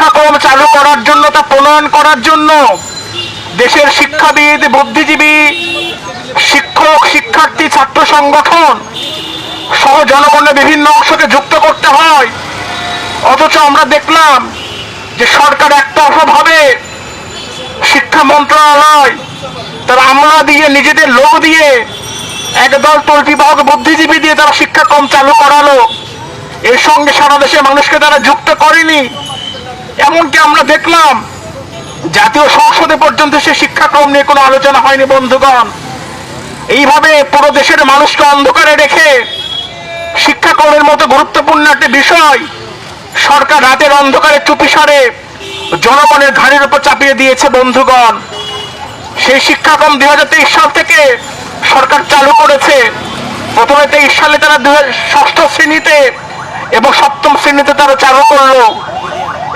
শিক্ষাক্রম চালু করার জন্য তা প্রণয়ন করার জন্য দেশের শিক্ষাবিদ, বুদ্ধিজীবী, শিক্ষক, শিক্ষার্থী, ছাত্র সংগঠন সহ জনগণের বিভিন্ন অংশকে যুক্ত করতে হয়। অথচ আমরা দেখলাম যে সরকার একটা ভাবে শিক্ষা মন্ত্রণালয় তারা আমলা দিয়ে, নিজেদের লোক দিয়ে, একদল তল্পি বাহক বুদ্ধিজীবী দিয়ে তারা শিক্ষাক্রম চালু করালো। এর সঙ্গে সারা দেশের মানুষকে তারা যুক্ত করেনি। এমনকি আমরা দেখলাম, জাতীয় সংসদে পর্যন্ত সে শিক্ষাক্রম নিয়ে কোনো আলোচনা হয়নি, বন্ধুগণ। এইভাবে পুরো দেশের মানুষকে অন্ধকারে রেখে শিক্ষাক্রমের মতো গুরুত্বপূর্ণ একটি বিষয় সরকার রাতের অন্ধকারে চুপিসারে জনগণের ঘাড়ের উপর চাপিয়ে দিয়েছে, বন্ধুগণ। সেই শিক্ষাক্রম দুই হাজার তেইশ সাল থেকে সরকার চালু করেছে। প্রথমে তেইশ সালে তারা ষষ্ঠ শ্রেণীতে এবং সপ্তম শ্রেণীতে তারা চালু করল।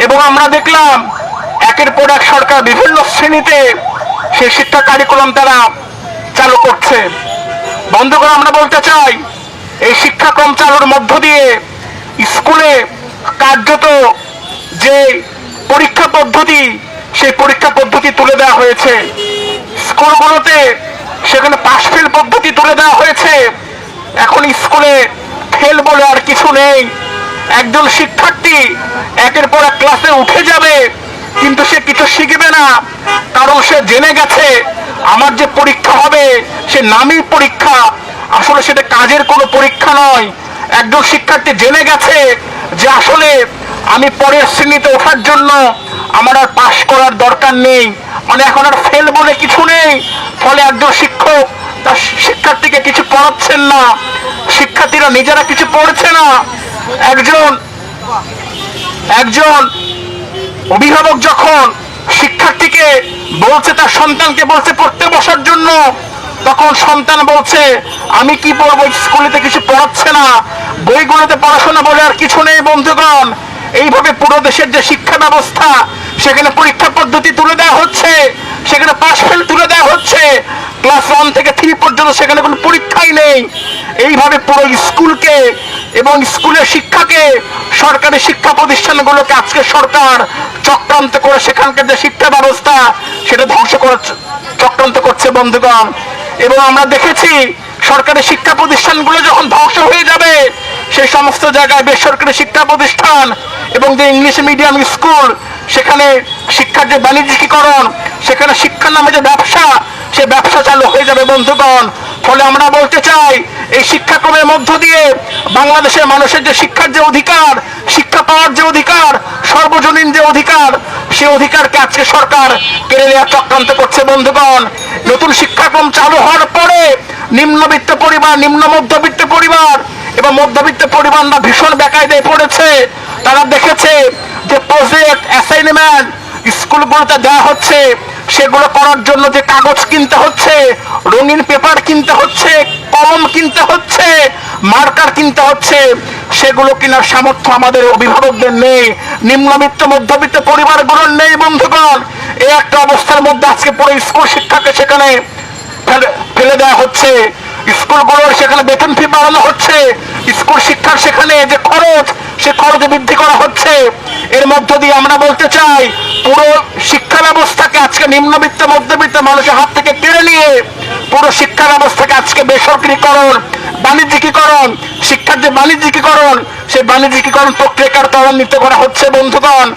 এবং আমরা দেখলাম একের পর এক সরকার বিভিন্ন শ্রেণীতে সেই শিক্ষা কারিকুলাম তারা চালু করছে। বন্ধ করে আমরা বলতে চাই, এই শিক্ষাক্রম চালুর মধ্য দিয়ে স্কুলে কার্যত যে পরীক্ষা পদ্ধতি, সেই পরীক্ষা পদ্ধতি তুলে দেওয়া হয়েছে। স্কুলগুলোতে সেখানে পাশ ফেল পদ্ধতি তুলে দেওয়া হয়েছে। এখন স্কুলে ফেল বলে আর কিছু নেই। একজন শিক্ষার্থী একের পর এক ক্লাসে উঠে যাবে, কিন্তু সে কিছু শিখবে না। কারণ সে জেনে গেছে, আমার যে পরীক্ষা হবে, সে নামই পরীক্ষা। আসলে সেটা কাজের কোনো পরীক্ষা নয়। একজন শিক্ষার্থী জেনে গেছে যে আসলে আমি পরের শ্রেণীতে ওঠার জন্য আমার আর পাশ করার দরকার নেই। মানে এখন আর ফেল বলে কিছু নেই। ফলে একজন শিক্ষক তার শিক্ষার্থীকে কিছু পড়াচ্ছেন না। শিক্ষার্থীরা নিজেরা কিছু পড়ছে না। একজন একজন অভিভাবক যখন শিক্ষার্থীকে বলছে, তার সন্তানকে বলছে পড়তে বসার জন্য, তখন সন্তান বলছে, আমি কি পড়ব? স্কুলেতে কিছু পড়াচ্ছে না। বইগুলোতে পড়াশোনা বলে আর কিছু নেই, বন্ধুগণ। এইভাবে পুরো দেশের যে শিক্ষা ব্যবস্থা, সেখানে পরীক্ষা পদ্ধতি তুলে দেওয়া হচ্ছে, সেখানে পাশ ফেল তুলে দেওয়া হচ্ছে। ক্লাস ওয়ান থেকে থ্রি পর্যন্ত সেখানে কোনো পরীক্ষাই নেই। এইভাবে পুরো স্কুলকে এবং স্কুলের শিক্ষাকে, সরকারি শিক্ষা প্রতিষ্ঠানগুলোকে আজকে সরকার চক্রান্ত করে সেখানকার যে শিক্ষা ব্যবস্থা, সেটা ধ্বংস করার চক্রান্ত করছে বন্ধুগণ। এবং আমরা দেখেছি সরকারি শিক্ষা প্রতিষ্ঠানগুলো যখন ধ্বংস হয়ে যাবে, সেই সমস্ত জায়গায় বেসরকারি শিক্ষা প্রতিষ্ঠান এবং যে ইংলিশ মিডিয়াম স্কুল, সেখানে শিক্ষার যে বাণিজ্যিকীকরণ, সেখানে শিক্ষার নামে যে ব্যবসা, সে ব্যবসা চালু হয়ে যাবে বন্ধুগণ। ফলে আমরা বলতে চাই শিক্ষাক্রমের মধ্য দিয়ে বাংলাদেশের মানুষের যে শিক্ষার যে অধিকার, শিক্ষা পাওয়ার যে অধিকার, সর্বজনীন যে অধিকার, সে অধিকারকে আজকে সরকার কেড়ে নেওয়ার চক্রান্ত করছে বন্ধুগণ। নতুন শিক্ষাক্রম চালু হওয়ার পরে নিম্নবিত্ত পরিবার, নিম্ন মধ্যবিত্ত পরিবার এবং মধ্যবিত্ত পরিবাররা ভীষণ বেকায়দায় পড়েছে। তারা দেখেছে যে প্রজেক্ট অ্যাসাইনমেন্ট স্কুলগুলোতে দেওয়া হচ্ছে। সেগুলো করার জন্য যে কাগজ কিনতে হচ্ছে, রঙিন পেপার কিনতে হচ্ছে, কলম কিনতে হচ্ছে, মার্কার কিনতে হচ্ছে, সেগুলো কেনার সামর্থ্য আমাদের অভিভাবকদের নেই, নিম্নবিত্ত, মধ্যবিত্ত পরিবারগুলোর নেই, বন্ধুগণ। এই একটা অবস্থার মধ্যে আজকে পুরো স্কুল শিক্ষাকে সেখানে ফেলে- ফেলে দেওয়া হচ্ছে। স্কুলগুলোর সেখানে বেতন ফি বাড়ানো হচ্ছে। স্কুল শিক্ষার সেখানে যে খরচ, সে খরচ বৃদ্ধি করা হচ্ছে। এর মধ্য দিয়ে আমরা বলতে চাই পুরো শিক্ষা ব্যবস্থাকে আজকে নিম্নবিত্ত, মধ্যবিত্ত মানুষের হাত থেকে কেড়ে নিয়ে পুরো শিক্ষা ব্যবস্থাকে আজকে বেসরকারীকরণ, বাণিজ্যিকীকরণ, শিক্ষার যে বাণিজ্যিকীকরণ, সেই বাণিজ্যিকীকরণ প্রক্রিয়াকার ত্বরান্বিত করা হচ্ছে, বন্ধুগণ।